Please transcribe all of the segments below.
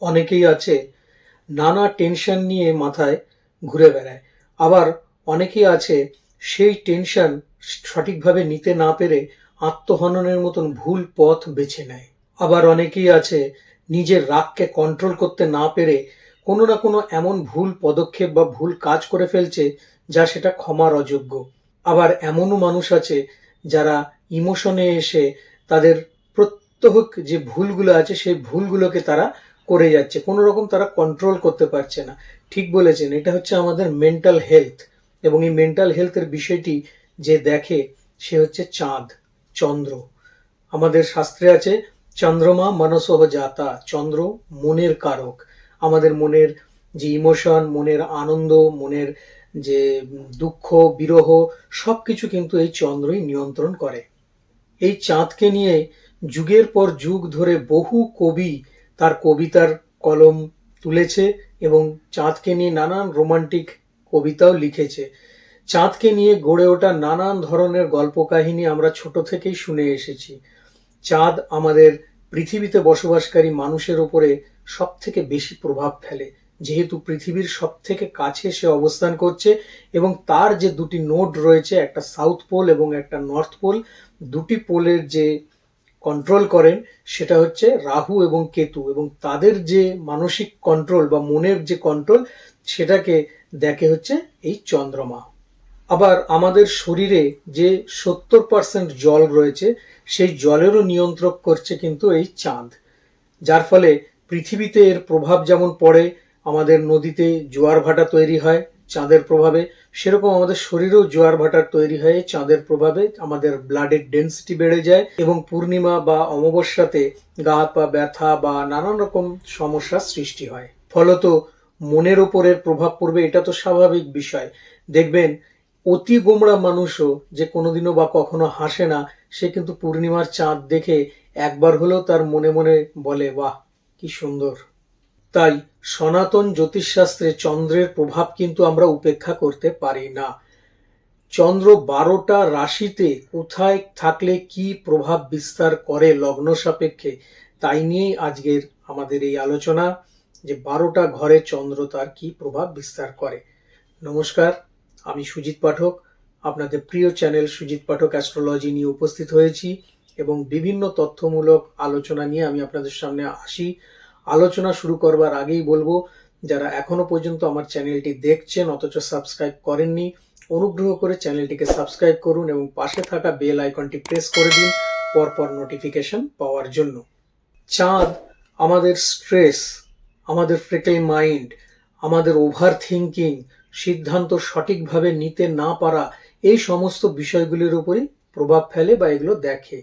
অনেকেই আছে, নানা টেনশন নিয়ে মাথায় ঘুরে বেড়ায়। আবার অনেকেই আছে, সেই টেনশন সঠিকভাবে নিতে না পেরে আত্মহননের মতন ভুল পথ বেছে নেয়। আবার অনেকেই আছে, নিজের রাগকে কন্ট্রোল করতে না পেরে কোনো না কোনো এমন ভুল পদক্ষেপ বা ভুল কাজ করে ফেলছে, যা সেটা ক্ষমার অযোগ্য। আবার এমনও মানুষ আছে, যারা ইমোশনে এসে তাদের প্রত্যহ যে ভুলগুলো আছে, সেই ভুলগুলোকে তারা করে যাচ্ছে, কোনো রকম তারা কন্ট্রোল করতে পারছে না। ঠিক বলেছেন, এটা হচ্ছে আমাদের মেন্টাল হেলথ এবং এই মেন্টাল হেলথের বিষয়টি যে দেখে, সে হচ্ছে চাঁদ, চন্দ্র। আমাদের শাস্ত্রে আছে, চন্দ্রমা মনসহ জাতা, চন্দ্র মনের কারক। আমাদের মনের যে ইমোশন মনের আনন্দ, মনের যে দুঃখ, বিরহ সব কিছু কিন্তু এই চন্দ্রই নিয়ন্ত্রণ করে। এই চাঁদকে নিয়ে যুগের পর যুগ ধরে বহু কবি তার কবিতার কলম তুলেছে এবং চাঁদকে নিয়ে নানান রোমান্টিক কবিতাও লিখেছে। চাঁদকে নিয়ে গড়ে ওঠা নানান ধরনের গল্প কাহিনী আমরা ছোট থেকেই শুনে এসেছি। চাঁদ আমাদের পৃথিবীতে বসবাসকারী মানুষের ওপরে সব থেকে বেশি প্রভাব ফেলে, যেহেতু পৃথিবীর সব থেকে কাছে সে অবস্থান করছে এবং তার যে দুটি নোড রয়েছে, একটা সাউথ পোল এবং একটা নর্থ পোল, দুটি পোলের যে কন্ট্রোল করেন, সেটা হচ্ছে রাহু এবং কেতু। এবং তাদের যে মানসিক কন্ট্রোল বা মনের যে কন্ট্রোল সেটাকে দেখে হচ্ছে এই চন্দ্রমা। আবার আমাদের শরীরে যে সত্তর পার্সেন্ট জল রয়েছে, সেই জলেরও নিয়ন্ত্রক করছে কিন্তু এই চাঁদ। যার ফলে পৃথিবীতে এর প্রভাব যেমন পড়ে, আমাদের নদীতে জোয়ার ভাটা তৈরি হয় চাঁদের প্রভাবে। সেরকম আমাদের শরীরেও জোয়ার ভাটার তৈরি হয় চাঁদের প্রভাবে আমাদের ব্লাডের ডেন্সিটি বেড়ে যায় এবং পূর্ণিমা বা অমাবস্যাতে গা হাত পা ব্যথা বা নানান রকম সমস্যার সৃষ্টি হয়। ফলত মনের ওপরের প্রভাব পড়বে, এটা তো স্বাভাবিক বিষয়। দেখবেন, অতি গোমড়া মানুষও যে কোনোদিনও বা কখনো হাসে না, সে কিন্তু পূর্ণিমার চাঁদ দেখে একবার হলেও তার মনে মনে বলে, বাহ, কি সুন্দর। তাই সনাতন জ্যোতিষশাস্ত্রে চন্দ্রের প্রভাব কিন্তু আমরা উপেক্ষা করতে পারি না। চন্দ্র বারোটা রাশিতে কোথায় থাকলে কি প্রভাব বিস্তার করে লগ্ন সাপেক্ষে, তাই নিয়েই আজকের আমাদের এই আলোচনা, যে বারোটা ঘরে চন্দ্র তার কি প্রভাব বিস্তার করে। নমস্কার, আমি সুজিত পাঠক। আপনাদের প্রিয় চ্যানেল সুজিত পাঠক অ্যাস্ট্রোলজি নিয়ে উপস্থিত হয়েছি এবং বিভিন্ন তথ্যমূলক আলোচনা নিয়ে আমি আপনাদের সামনে আসি। আলোচনা শুরু করবার আগেই বলব, যারা এখনও পর্যন্ত আমার চ্যানেলটি দেখছেন, অথচ সাবস্ক্রাইব করেননি, অনুগ্রহ করে চ্যানেলটিকে সাবস্ক্রাইব করুন এবং পাশে থাকা বেল আইকনটি প্রেস করে দিন পরপর নোটিফিকেশন পাওয়ার জন্য। চাঁদ আমাদের স্ট্রেস, আমাদের ফ্রেকেল মাইন্ড, আমাদের ওভার থিঙ্কিং সিদ্ধান্ত সঠিকভাবে নিতে না পারা, এই সমস্ত বিষয়গুলির উপরই প্রভাব ফেলে বা এগুলো দেখে।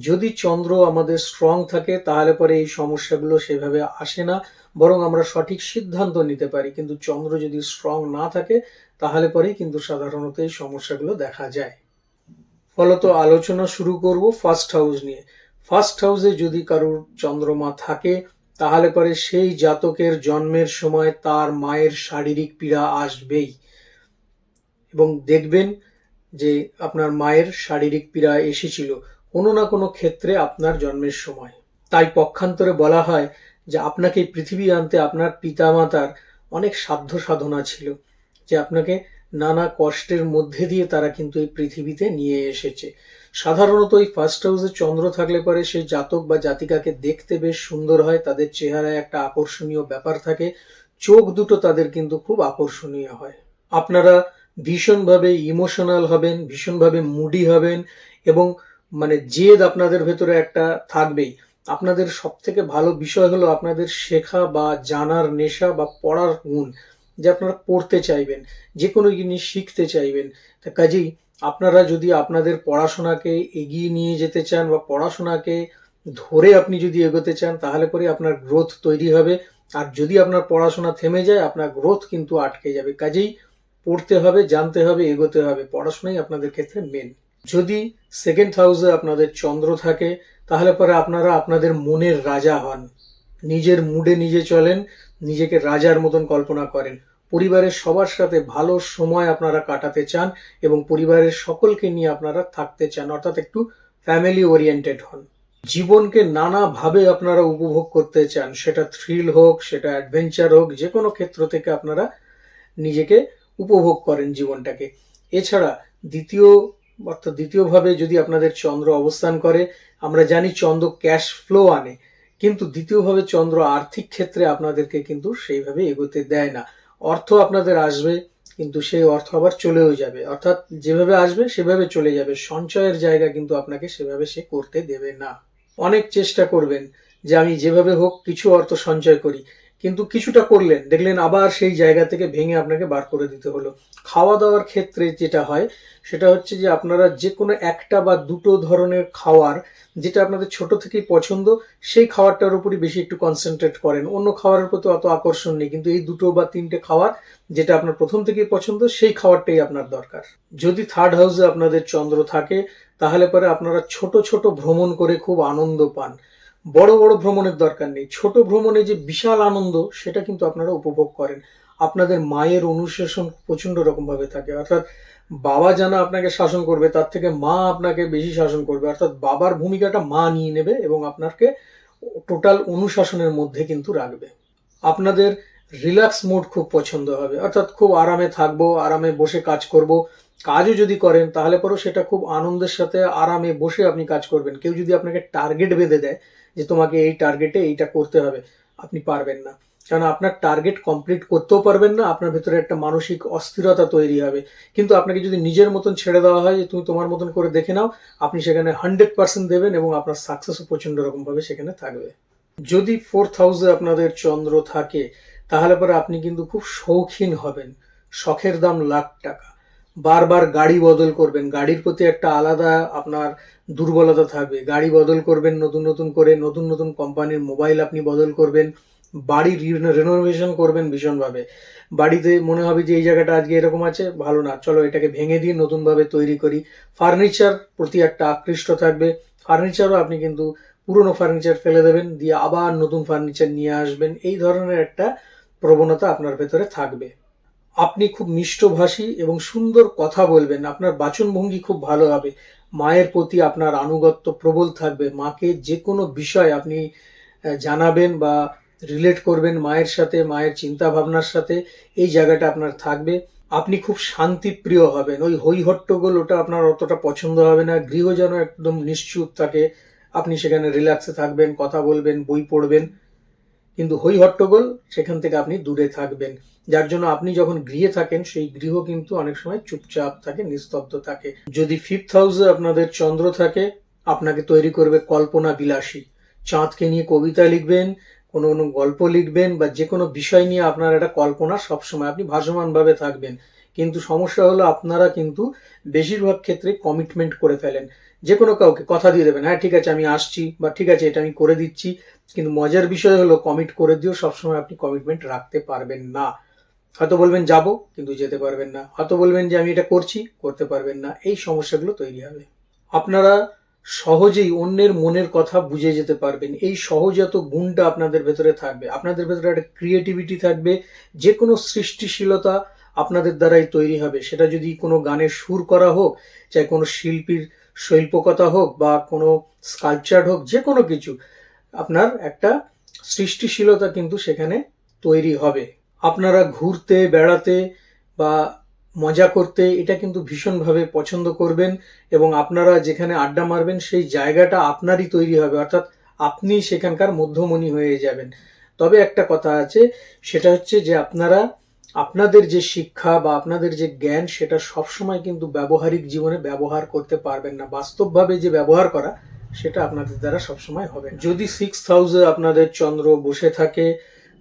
যদি চন্দ্র আমাদের স্ট্রং থাকে, তাহলে পরে এই সমস্যাগুলো সেভাবে আসে না। বরং আমরা সঠিক সিদ্ধান্ত নিতে পারি। কিন্তু চন্দ্র যদি স্ট্রং না থাকে, তাহলে পরেই কিন্তু সাধারণত এই সমস্যাগুলো দেখা যায়। ফলত আলোচনা শুরু করব ফার্স্ট হাউস নিয়ে। ফার্স্ট হাউসে যদি কারোর চন্দ্রমা থাকে, তাহলে পরে সেই জাতকের জন্মের সময় তার মায়ের শারীরিক পীড়া আসবেই। এবং দেখবেন যে আপনার মায়ের শারীরিক পীড়া এসেছিল। কোনো না কোনো ক্ষেত্রে আপনার জন্মের সময়। তাই পক্ষান্তরে বলা হয় যে আপনাকে পৃথিবী আনতে আপনার পিতামাতার অনেক সাধ্য সাধনা ছিল, যে আপনাকে নানা কষ্টের মধ্যে দিয়ে তারা কিন্তু এই পৃথিবীতে নিয়ে এসেছে। সাধারণত এই ফার্স্ট হাউসে চন্দ্র থাকলে পরে সেই জাতক বা জাতিকাকে দেখতে বেশ সুন্দর হয়, তাদের চেহারায় একটা আকর্ষণীয় ব্যাপার থাকে, চোখ দুটো তাদের কিন্তু খুব আকর্ষণীয় হয়। আপনারা ভীষণভাবে ইমোশনাল হবেন, ভীষণভাবে মুডি হবেন এবং মানে জেদ আপনাদের ভেতরে একটা থাকবেই। আপনাদের সব থেকে ভালো বিষয় হলো আপনাদের শেখা বা জানার নেশা বা পড়ার গুণ যে আপনারা পড়তে চাইবেন, যে কোনো জিনিস শিখতে চাইবেন। তা কাজেই আপনারা যদি আপনাদের পড়াশোনাকে এগিয়ে নিয়ে যেতে চান বা পড়াশোনাকে ধরে আপনি যদি এগোতে চান, তাহলে পরে আপনার গ্রোথ তৈরি হবে। আর যদি আপনার পড়াশোনা থেমে যায়, আপনার গ্রোথ কিন্তু আটকে যাবে। কাজেই পড়তে হবে, জানতে হবে, এগোতে হবে। পড়াশোনাই আপনাদের ক্ষেত্রে মেন যদি সেকেন্ড হাউসে আপনাদের চন্দ্র থাকে, তাহলে পরে আপনারা আপনাদের মনের রাজা হন। নিজের মুডে নিজে চলেন, নিজেকে রাজার মতন কল্পনা করেন। পরিবারের সবার সাথে ভালো সময় আপনারা কাটাতে চান এবং পরিবারের সকলকে নিয়ে আপনারা থাকতে চান, অর্থাৎ একটু ফ্যামিলি ওরিয়েন্টেড হন। জীবনকে নানাভাবে আপনারা উপভোগ করতে চান, সেটা থ্রিল হোক, সেটা অ্যাডভেঞ্চার হোক যে কোনো ক্ষেত্র থেকে আপনারা নিজেকে উপভোগ করেন জীবনটাকে। এছাড়া দ্বিতীয় অর্থাৎ দ্বিতীয়ভাবে যদি আপনাদের চন্দ্র অবস্থান করে, আমরা জানি চন্দ্র ক্যাশ ফ্লো আনে, কিন্তু দ্বিতীয়ভাবে চন্দ্র আর্থিক ক্ষেত্রে আপনাদেরকে কিন্তু সেইভাবে এগোতে দেয় না। অর্থ আপনাদের আসবে, কিন্তু সেই অর্থ আবার চলেও যাবে। অর্থাৎ যেভাবে আসবে, সেভাবে চলে যাবে। সঞ্চয়ের জায়গা কিন্তু আপনাকে সেভাবে সে করতে দেবে না। অনেক চেষ্টা করবেন যে আমি যেভাবে হোক কিছু অর্থ সঞ্চয় করি। কিন্তু কিছুটা করলেন। দেখলেন আবার সেই জায়গা থেকে ভেঙে আপনাকে বার করে দিতে হলো। খাওয়া দাওয়ার ক্ষেত্রে যেটা হয়, সেটা হচ্ছে যে আপনারা যে কোনো একটা বা দুটো ধরনের খাওয়ার, যেটা আপনাদের ছোট থেকেই পছন্দ, সেই খাওয়ারটার উপরই বেশি একটু কনসেন্ট্রেট করেন। অন্য খাওয়ারের প্রতি অত আকর্ষণ নেই, কিন্তু এই দুটো বা তিনটে খাওয়ার, যেটা আপনার প্রথম থেকেই পছন্দ, সেই খাওয়ারটাই আপনার দরকার। যদি থার্ড হাউসে আপনাদের চন্দ্র থাকে, তাহলে পরে আপনারা ছোট ছোট ভ্রমণ করে খুব আনন্দ পান। বড় বড় ভ্রমণের দরকার নেই। ছোট ভ্রমণে যে বিশাল আনন্দ, সেটা কিন্তু আপনারা উপভোগ করেন। আপনাদের মায়ের অনুশাসন প্রচণ্ড রকম ভাবে থাকে। অর্থাৎ বাবা যেন আপনাকে শাসন করবে, তার থেকে মা আপনাকে বেশি শাসন করবে। অর্থাৎ বাবার ভূমিকাটা মা নিয়ে নেবে এবং আপনাকে টোটাল অনুশাসনের মধ্যে কিন্তু রাখবে। আপনাদের রিল্যাক্স মোড খুব পছন্দ হবে। অর্থাৎ খুব আরামে থাকব, আরামে বসে কাজ করব। কাজও যদি করেন, তাহলে পরেও সেটা খুব আনন্দের সাথে আরামে বসে আপনি কাজ করবেন। কেউ যদি আপনাকে টার্গেট বেঁধে দেয় যে তোমাকে এই টার্গেটে এইটা করতে হবে, আপনি পারবেন না। কারণ আপনার টার্গেট কমপ্লিট করতেও পারবেন না, আপনার ভেতরে একটা মানসিক অস্থিরতা তৈরি হবে। কিন্তু আপনাকে যদি নিজের মতন ছেড়ে দেওয়া হয়, যে তুমি তোমার মতন করে দেখে নাও, আপনি সেখানে হান্ড্রেড পার্সেন্ট দেবেন এবং আপনার সাকসেসও প্রচণ্ড রকমভাবে সেখানে থাকবে। যদি ফোর্থ হাউসে আপনাদের চন্দ্র থাকে, তাহলে পরে আপনি কিন্তু খুব শৌখিন হবেন। শখের দাম লাখ টাকা। বারবার গাড়ি বদল করবেন। গাড়ির প্রতি একটা আলাদা আপনার দুর্বলতা থাকবে। গাড়ি বদল করবেন, নতুন নতুন করে নতুন নতুন কোম্পানির মোবাইল আপনি বদল করবেন, বাড়ি রেনোভেশন করবেন ভীষণভাবে। বাড়িতে মনে হবে যে এই জায়গাটা আজকে এরকম আছে, ভালো না, চলো এটাকে ভেঙে দিয়ে নতুনভাবে তৈরি করি। ফার্নিচার প্রতি একটা আকৃষ্ট থাকবে। ফার্নিচারও আপনি কিন্তু পুরনো ফার্নিচার ফেলে দেবেন, দিয়ে আবার নতুন ফার্নিচার নিয়ে আসবেন। এই ধরনের একটা প্রবণতা আপনার ভেতরে থাকবে। আপনি খুব মিষ্টভাষী এবং সুন্দর কথা বলবেন। আপনার বাচনভঙ্গি খুব ভালো হবে। মায়ের প্রতি আপনার আনুগত্য প্রবল থাকবে। মাকে যে কোনো বিষয় আপনি জানাবেন বা রিলেট করবেন মায়ের সাথে, মায়ের চিন্তা ভাবনার সাথে, এই জায়গাটা আপনার থাকবে। আপনি খুব শান্তিপ্রিয় হবেন। ওই হই হট্টগোল ওটা আপনার অতটা পছন্দ হবে না। গৃহ যেন একদম নিশ্চুপ থাকে। আপনি সেখানে রিল্যাক্সে থাকবেন, কথা বলবেন, বই পড়বেন। কিন্তু হই হট্টগোল, সেখান থেকে আপনি দূরে থাকবেন। যার জন্য আপনি যখন গৃহে থাকেন, সেই গৃহ কিন্তু অনেক সময় চুপচাপ থাকে, নিস্তব্ধ থাকে। যদি ফিফথ হাউসে আপনাদের চন্দ্র থাকে, আপনাকে তৈরি করবে কল্পনা বিলাসী। চাঁদকে নিয়ে কবিতা লিখবেন, কোনো কোনো গল্প লিখবেন, বা যে কোনো বিষয় নিয়ে আপনার একটা কল্পনা সবসময় আপনি ভাসমানভাবে থাকবেন। কিন্তু সমস্যা হলো আপনারা কিন্তু বেশিরভাগ ক্ষেত্রে কমিটমেন্ট করে ফেলেন। যে কোনো কাউকে কথা দিয়ে দেবেন হ্যাঁ ঠিক আছে, আমি আসছি বা, ঠিক আছে, এটা আমি করে দিচ্ছি। কিন্তু মজার বিষয় হলো কমিট করে দিয়েও সবসময় আপনি কমিটমেন্ট রাখতে পারবেন না। হয়তো বলবেন, যাব কিন্তু যেতে পারবেন না। হয়তো বলবেন যে, আমি এটা করছি করতে পারবেন না। এই সমস্যাগুলো তৈরি হবে। আপনারা সহজেই অন্যের মনের কথা বুঝে যেতে পারবেন। এই সহজাত গুণটা আপনাদের ভেতরে থাকবে। আপনাদের ভেতরে একটা ক্রিয়েটিভিটি থাকবে। যে কোনো সৃষ্টিশীলতা আপনাদের দ্বারাই তৈরি হবে। সেটা যদি কোনো গানের সুর করা হোক, চাই কোনো শিল্পীর শৈল্পকতা হোক বা কোনো স্কাল্পচার হোক, যে কোনো কিছু, আপনার একটা সৃষ্টিশীলতা কিন্তু সেখানে তৈরি হবে। আপনারা ঘুরতে, বেড়াতে বা মজা করতে এটা কিন্তু ভীষণভাবে পছন্দ করবেন এবং আপনারা যেখানে আড্ডা মারবেন সেই জায়গাটা আপনারই তৈরি হবে, অর্থাৎ আপনি সেখানকার মধ্যমণি হয়ে যাবেন। তবে একটা কথা আছে, সেটা হচ্ছে যে আপনারা আপনাদের যে শিক্ষা বা আপনাদের যে জ্ঞান, সেটা সবসময় কিন্তু ব্যবহারিক জীবনে ব্যবহার করতে পারবেন না। বাস্তবভাবে যে ব্যবহার করা, সেটা আপনাদের দ্বারা সবসময় হবে যদি সিক্স হাউসে আপনাদের চন্দ্র বসে থাকে,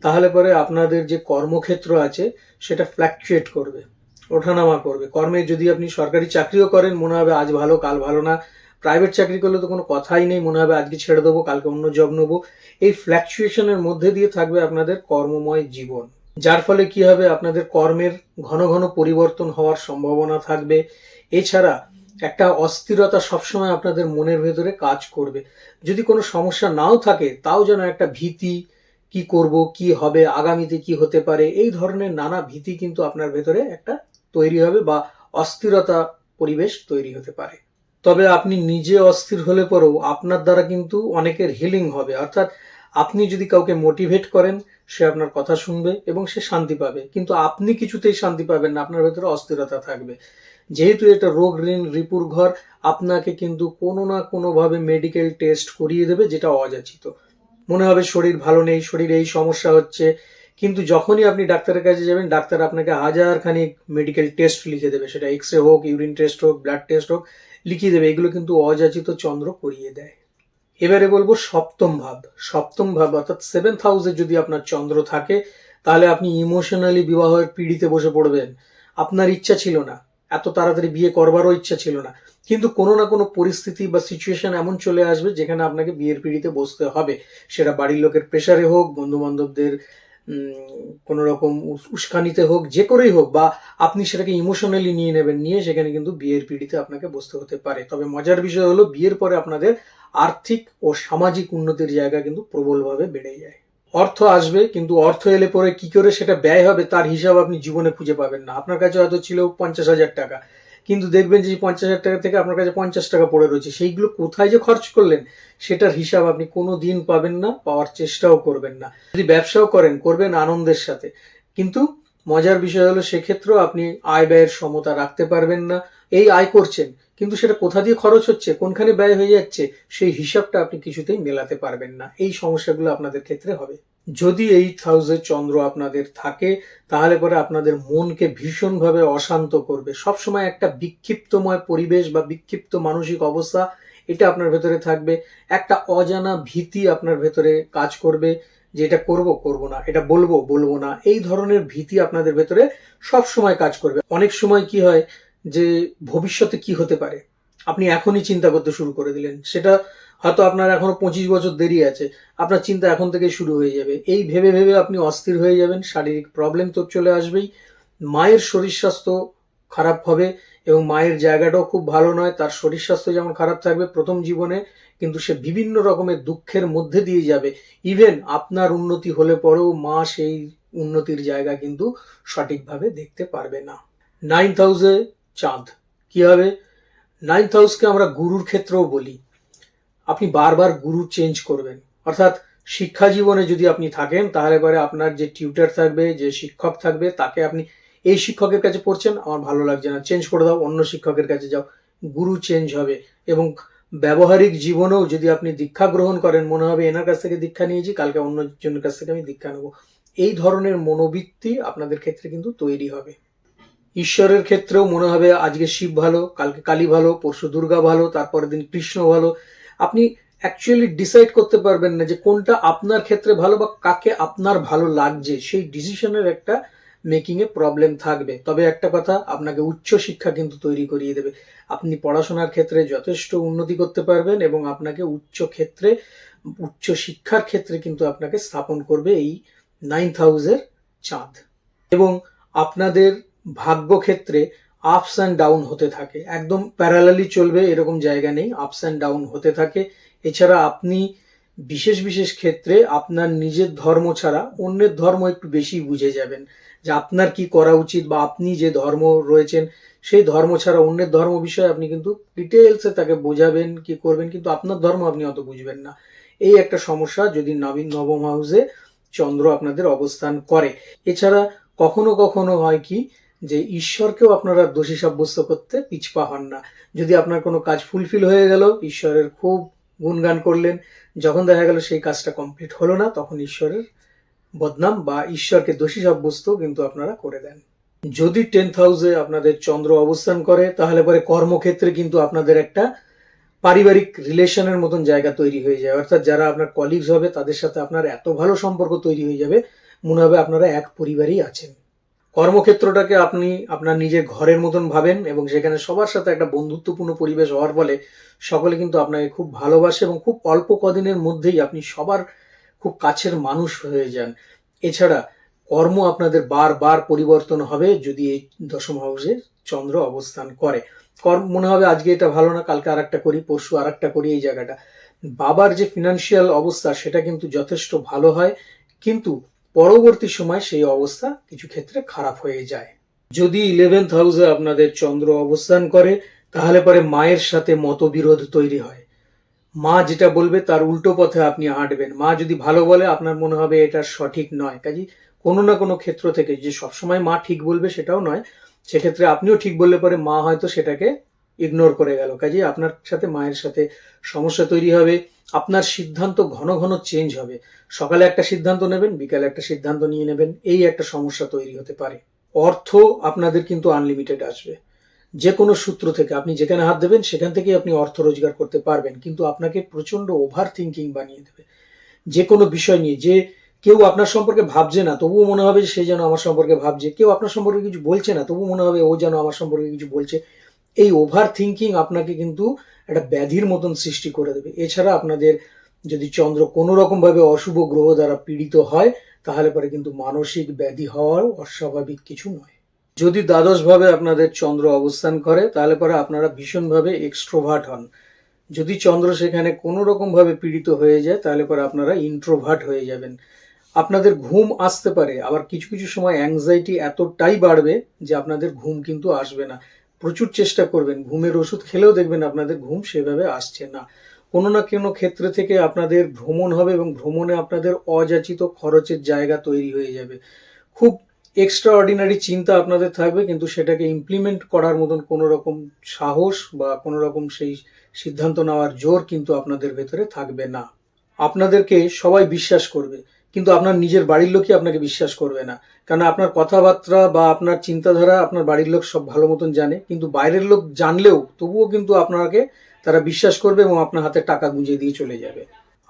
তাহলে পরে আপনাদের যে কর্মক্ষেত্র আছে, সেটা ফ্ল্যাকচুয়েট করবে, ওঠানামা করবে। কর্মে যদি আপনি সরকারি চাকরিও করেন, মনে হবে আজ ভালো, কাল ভালো না। প্রাইভেট চাকরি করলে তো কোনো কথাই নেই, মনে হবে আজকে ছেড়ে দেবো, কালকে অন্য জব নেব। এই ফ্ল্যাকচুয়েশনের মধ্যে দিয়ে থাকবে আপনাদের কর্মময় জীবন। যার ফলে কি হবে? আপনাদের কর্মের ঘন ঘন পরিবর্তন হওয়ার সম্ভাবনা থাকবে। এছাড়া একটা অস্থিরতা সবসময় আপনাদের মনের ভেতরে কাজ করবে। যদি কোনো সমস্যা নাও থাকে, তাও যেন একটা ভীতি, কি করব, কি হবে, আগামীতে কি হতে পারে, এই ধরনের নানা ভীতি কিন্তু আপনার ভেতরে একটা তৈরি হবে বা অস্থিরতা পরিবেশ তৈরি হতে পারে। তবে আপনি নিজে অস্থির হলে পরেও আপনার দ্বারা কিন্তু অনেকের হিলিং হবে। অর্থাৎ আপনি যদি কাউকে মোটিভেট করেন সে আপনার কথা শুনবে এবং সে শান্তি পাবে। কিন্তু আপনি কিছুতেই শান্তি পাবেন না, আপনার ভেতরে অস্থিরতা থাকবে। যেহেতু এটা রোগ ঋণ রিপুর ঘর, আপনাকে কিন্তু কোনো না কোনোভাবে মেডিকেল টেস্ট করিয়ে দেবে, যেটা অযাচিত। মনে হবে শরীর ভালো নেই, শরীরে এই সমস্যা হচ্ছে। কিন্তু যখনই আপনি ডাক্তারের কাছে যাবেন, ডাক্তার আপনাকে হাজার খানিক মেডিকেল টেস্ট লিখে দেবে। সেটা এক্স রে হোক ইউরিন টেস্ট হোক ব্লাড টেস্ট হোক, লিখিয়ে দেবে। এগুলো কিন্তু অযাচিত চন্দ্র করিয়ে দেয়। এবারে বলব সপ্তম ভাব। সপ্তম ভাব অর্থাৎ সেভেন্থ হাউসে যদি আপনার চন্দ্র থাকে, তাহলে আপনি ইমোশনালি বিবাহের পিড়িতে বসে পড়বেন। আপনার ইচ্ছা ছিল না। এত তাড়াতাড়ি বিয়ে করবারও ইচ্ছা ছিল না। কিন্তু কোনো না কোনো পরিস্থিতি বা সিচুয়েশন এমন চলে আসবে, যেখানে আপনাকে বিয়ের পিড়িতে বসতে হবে। সেটা বাড়ির লোকের প্রেশারে হোক বন্ধু বান্ধবদের কোনো রকম উস্কানিতে হোক, যে করেই হোক, বা আপনি সেটাকে ইমোশনালি নিয়ে নেবেন, নিয়ে সেখানে কিন্তু বিয়ের পিড়িতে আপনাকে বসতে হতে পারে। তবে মজার বিষয় হলো, বিয়ের পরে আপনাদের আর্থিক ও সামাজিক উন্নতির জায়গা কিন্তু প্রবলভাবে বেড়ে যায়। অর্থ আসবে, কিন্তু অর্থ এলে পরে কি করে সেটা ব্যয় হবে, তার হিসাব আপনি জীবনে খুঁজে পাবেন না। আপনার কাছে হয়তো ছিল পঞ্চাশ হাজার টাকা। কিন্তু দেখবেন যে পঞ্চাশ হাজার টাকা থেকে আপনার কাছে পঞ্চাশ টাকা পড়ে রয়েছে, সেইগুলো কোথায় যে খরচ করলেন, সেটার হিসাব আপনি কোনো দিন পাবেন না, পাওয়ার চেষ্টাও করবেন না। যদি ব্যবসাও করেন, করবেন আনন্দের সাথে। কিন্তু মজার বিষয় হলো সেক্ষেত্রেও আপনি আয় ব্যয়ের সমতা রাখতে পারবেন না। এই আয় করছেন, কিন্তু সেটা কোথা দিয়ে খরচ হচ্ছে, কোনখানে ব্যয় হয়ে যাচ্ছে, সেই হিসাবটা আপনি কিছুতেই মেলাতে পারবেন না। এই সমস্যাগুলো আপনাদের ক্ষেত্রে হবে। যদি এইট হাউসে চন্দ্র আপনাদের থাকে, তাহলে পরে আপনাদের মনকে ভীষণভাবে অশান্ত করবে। সবসময় একটা বিক্ষিপ্তময় পরিবেশ বা বিক্ষিপ্ত মানসিক অবস্থা, এটা আপনার ভেতরে থাকবে। একটা অজানা ভীতি আপনার ভেতরে কাজ করবে যে এটা করব করব না, এটা বলব বলব না। এই ধরনের ভীতি আপনাদের ভেতরে সব সময় কাজ করবে। অনেক সময় কি হয় যে ভবিষ্যতে কি হতে পারে? আপনি এখনই চিন্তা করতে শুরু করে দিলেন। সেটা হয়তো আপনার এখনও পঁচিশ বছর দেরি আছে। আপনার চিন্তা এখন থেকে শুরু হয়ে যাবে। এই ভেবে ভেবে আপনি অস্থির হয়ে যাবেন, শারীরিক প্রবলেম তো চলে আসবেই। মায়ের শরীর স্বাস্থ্য খারাপ হবে এবং মায়ের জায়গাটাও খুব ভালো নয়, তার শরীর স্বাস্থ্য যেমন খারাপ থাকবে প্রথম জীবনে, কিন্তু সে বিভিন্ন রকমের দুঃখের মধ্যে দিয়ে যাবে। ইভেন আপনার উন্নতি হলে পরেও মা সেই উন্নতির জায়গা কিন্তু সঠিকভাবে দেখতে পারবে না। নাইন্থ হাউসে চাঁদ। কি হবে? নাইন্থ হাউসকে আমরা গুরুর ক্ষেত্রেও বলি। আপনি বারবার গুরু চেঞ্জ করবেন। অর্থাৎ শিক্ষা জীবনে যদি আপনি থাকেন, তাহলে পরে আপনার যে টিউটার থাকবে, যে শিক্ষক থাকবে, তাকে আপনি এই শিক্ষকের কাছে পড়ছেন, আমার ভালো লাগছে না। চেঞ্জ করে দাও, অন্য শিক্ষকের কাছে যাও। গুরু চেঞ্জ হবে এবং ব্যবহারিক জীবনেও যদি আপনি দীক্ষা গ্রহণ করেন, মনে হবে এনার কাছ থেকে দীক্ষা নিয়েছি, কালকে অন্যজনের কাছ থেকে আমি দীক্ষা নেব। এই ধরনের মনোবৃত্তি আপনাদের ক্ষেত্রে কিন্তু তৈরি হবে। ঈশ্বরের ক্ষেত্রেও মনে হবে, আজকে শিব ভালো, কালকে কালী ভালো, পরশু দুর্গা ভালো, তারপরের দিন কৃষ্ণ ভালো আপনি অ্যাকচুয়ালি ডিসাইড করতে পারবেন না যে কোনটা আপনার ক্ষেত্রে ভালো বা কাকে আপনার ভালো লাগছে। সেই ডিসিশনের একটা মেকিং এ প্রবলেম থাকবে। তবে একটা কথা, আপনাকে উচ্চ শিক্ষা কিন্তু তৈরি করিয়ে দেবে। আপনি পড়াশোনার ক্ষেত্রে যথেষ্ট উন্নতি করতে পারবেন এবং আপনাকে উচ্চ ক্ষেত্রে, উচ্চ শিক্ষার ক্ষেত্রে কিন্তু আপনাকে স্থাপন করবে এই নাইন্থ হাউসের চাঁদ। এবং আপনাদের ভাগ্য ক্ষেত্রে আপস অ্যান্ড ডাউন হতে থাকে। একদম প্যারালালি চলবে, এরকম জায়গা নেই আপস অ্যান্ড ডাউন হতে থাকে। এছাড়া আপনি বিশেষ বিশেষ ক্ষেত্রে আপনার নিজের ধর্ম ছাড়া অন্যের ধর্ম একটু বেশি বুঝে যাবেন। যে আপনার কি করা উচিত বা আপনি যে ধর্ম রয়েছেন, সেই ধর্ম ছাড়া অন্যের ধর্ম বিষয়ে আপনি কিন্তু ডিটেলসে তাকে বোঝাবেন, কি করবেন, কিন্তু আপনার ধর্ম আপনি অত বুঝবেন না। এই একটা সমস্যা যদি নবীন নবম হাউসে চন্দ্র আপনাদের অবস্থান করে। এছাড়া কখনো কখনো হয় কি যে ঈশ্বরকেও আপনারা দোষী সাব্যস্ত করতে পিছপা হন না। যদি আপনার কোনো কাজ ফুলফিল হয়ে গেল, ঈশ্বরের খুব গুণগান করলেন, যখন দেখা গেল সেই কাজটা কমপ্লিট হলো না, তখন ঈশ্বরের বদনাম বা ঈশ্বরকে দোষী সাব্যস্ত কিন্তু আপনারা করে দেন। যদি টেন্থ হাউসে আপনাদের চন্দ্র অবস্থান করে, তাহলে পরে কর্মক্ষেত্রে কিন্তু আপনাদের একটা পারিবারিক রিলেশনের মতন জায়গা তৈরি হয়ে যায়। অর্থাৎ যারা আপনার কলিগস হবে, তাদের সাথে আপনার এত ভালো সম্পর্ক তৈরি হয়ে যাবে, মনে হবে আপনারা এক পরিবারই আছেন। কর্মক্ষেত্রটাকে আপনি আপনার নিজের ঘরের মতন ভাবেন এবং সেখানে সবার সাথে একটা বন্ধুত্বপূর্ণ পরিবেশ হওয়ার ফলে সকলে কিন্তু আপনাকে খুব ভালোবাসে এবং খুব অল্প কদিনের মধ্যেই আপনি সবার খুব কাছের মানুষ হয়ে যান। এছাড়া কর্ম আপনাদের বারবার পরিবর্তন হবে যদি এই দশম হাউসে চন্দ্র অবস্থান করে। কর্ম মনে হবে আজকে এটা ভালো না, কালকে আর একটা করি, পরশু আর একটা করি এই জায়গাটা। বাবার যে ফিনান্সিয়াল অবস্থা সেটা কিন্তু যথেষ্ট ভালো হয়। কিন্তু পরবর্তী সময় সেই অবস্থা কিছু ক্ষেত্রে খারাপ হয়ে যায়। যদি ইলেভেন্থ হাউসে আপনাদের চন্দ্র অবস্থান করে, তাহলে পরে মায়ের সাথে মতবিরোধ তৈরি হয়। মা যেটা বলবে তার উল্টো পথে আপনি হাঁটবেন। মা যদি ভালো বলে, আপনার মনে হবে এটা সঠিক নয়। কাজে কোনো না কোনো ক্ষেত্র থেকে যে সবসময় মা ঠিক বলবে সেটাও নয়। সেক্ষেত্রে আপনিও ঠিক বললে পরে মা হয়তো সেটাকে ইগনোর করে গেল। কাজে আপনার সাথে, মায়ের সাথে সমস্যা তৈরি হবে, আপনার সিদ্ধান্ত ঘন ঘন চেঞ্জ হবে। সকালে একটা সিদ্ধান্ত নেবেন, বিকালে একটা সিদ্ধান্ত নিয়ে নেবেন, এই একটা সমস্যা তৈরি হতে পারে। অর্থ আপনাদের কিন্তু আনলিমিটেড আসবে। যে কোনো সূত্র থেকে আপনি যেখানে হাত দেবেন, সেখান থেকেই আপনি অর্থ রোজগার করতে পারবেন, কিন্তু আপনাকে প্রচণ্ড ওভার থিঙ্কিং বানিয়ে দেবে। যে কোনো বিষয় নিয়ে, যে কেউ আপনার সম্পর্কে ভাবছে না, তবুও মনে হবে সে যেন আমার সম্পর্কে ভাবছে। কেউ আপনার সম্পর্কে কিছু বলছে না, তবুও মনে হবে ও যেন আমার সম্পর্কে কিছু বলছে। এই ওভার থিঙ্কিং আপনাকে কিন্তু একটা ব্যাধির মতন সৃষ্টি করে দেবে। এছাড়া আপনাদের যদি চন্দ্র কোনো রকমভাবে অশুভ গ্রহ দ্বারা পীড়িত হয়, তাহলে পরে কিন্তু মানসিক ব্যাধি হওয়ার অস্বাভাবিক কিছু নয়। যদি দ্বাদশভাবে আপনাদের চন্দ্র অবস্থান করে, তাহলে পরে আপনারা ভীষণভাবে এক্সট্রোভার্ট হন। যদি চন্দ্র সেখানে কোনো রকমভাবে পীড়িত হয়ে যায়, তাহলে পরে আপনারা ইন্ট্রোভার্ট হয়ে যাবেন। আপনাদের ঘুম আসতে পারে, আবার কিছু কিছু সময় অ্যাংজাইটি এতটাই বাড়বে যে আপনাদের ঘুম কিন্তু আসবে না। প্রচুর চেষ্টা করবেন। ঘুমের ওষুধ খেলেও দেখবেন আপনাদের ঘুম সেভাবে আসছে না। কোনো না কোনো ক্ষেত্রে থেকে আপনাদের ভ্রমণ হবে এবং ভ্রমণে আপনাদের অযাচিত খরচের জায়গা তৈরি হয়ে যাবে। খুব এক্সট্রা অর্ডিনারি চিন্তা আপনাদের থাকবে, কিন্তু সেটাকে ইমপ্লিমেন্ট করার মতন কোনো রকম সাহস বা কোনো রকম সেই সিদ্ধান্ত নেওয়ার জোর কিন্তু আপনাদের ভেতরে থাকবে না। আপনাদেরকে সবাই বিশ্বাস করবে। কিন্তু আপনার নিজের বাড়ির লোকই আপনাকে বিশ্বাস করবে না। কারণ আপনার কথাবার্তা বা আপনার চিন্তাধারা আপনার বাড়ির লোক সব ভালো মতন জানে, কিন্তু বাইরের লোক জানলেও তবুও কিন্তু আপনাকে তারা বিশ্বাস করবে এবং আপনার হাতে টাকা গুঁজে দিয়ে চলে যাবে।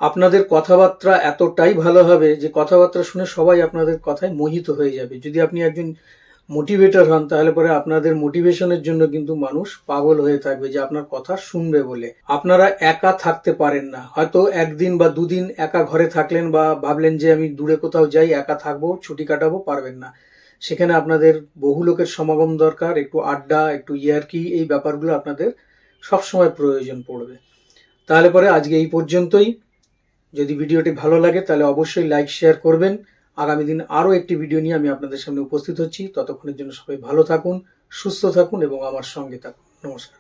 আপনাদের কথাবার্তা এতটাই ভালো হবে যে কথাবার্তা শুনে সবাই আপনাদের কথায় মোহিত হয়ে যাবে। যদি আপনি একজন মোটিভেটর হন, তাহলে পরে আপনাদের মোটিভেশনের জন্য কিন্তু মানুষ পাগল হয়ে থাকবে যে আপনার কথা শুনবে বলে। আপনারা একা থাকতে পারেন না। হয়তো একদিন বা দুদিন একা ঘরে থাকলেন বা ভাবলেন যে আমি দূরে কোথাও যাই, একা থাকব, ছুটি কাটাবো, পারবেন না। সেখানে আপনাদের বহু লোকের সমাগম দরকার, একটু আড্ডা, একটু ইয়ারকি, এই ব্যাপারগুলো আপনাদের সবসময় প্রয়োজন পড়বে। তাহলে পরে আজকে এই পর্যন্তই। যদি ভিডিওটি ভালো লাগে তাহলে অবশ্যই লাইক শেয়ার করবেন। আগামী দিন আরও একটি ভিডিও নিয়ে আমি আপনাদের সামনে উপস্থিত হচ্ছি। ততক্ষণের জন্য সবাই ভালো থাকুন, সুস্থ থাকুন এবং আমার সঙ্গে থাকুন। নমস্কার।